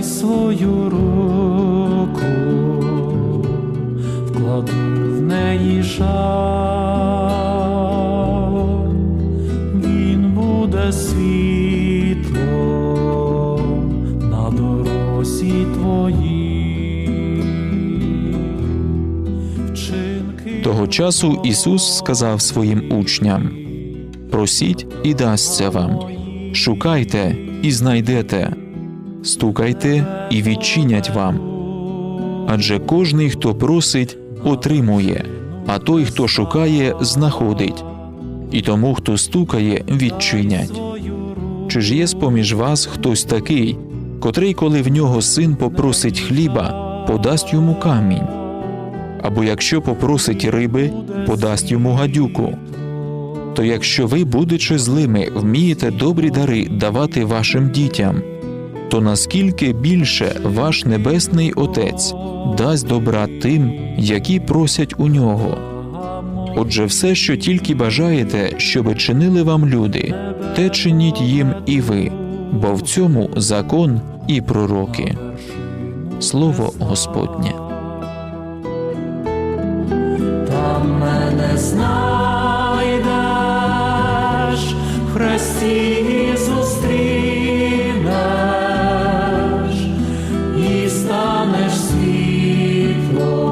свою руку, вкладу в неї жаль, він буде світлом на дорозі твоїй. Того часу Ісус сказав своїм учням: Просіть і дасться вам, шукайте і знайдете, стукайте і відчинять вам. Адже кожний, хто просить, отримує, а той, хто шукає, знаходить, і тому, хто стукає, відчинять. Чи ж є з-поміж вас хтось такий, котрий, коли в нього син попросить хліба, подасть йому камінь? Або якщо попросить риби, подасть йому гадюку. То якщо ви, будучи злими, вмієте добрі дари давати вашим дітям, то наскільки більше ваш небесний Отець дасть добра тим, які просять у нього. Отже, все, що тільки бажаєте, щоби чинили вам люди, те чиніть їм і ви, бо в цьому закон і пророки. Слово Господнє. там мене знайдеш в Христі станеш світлом.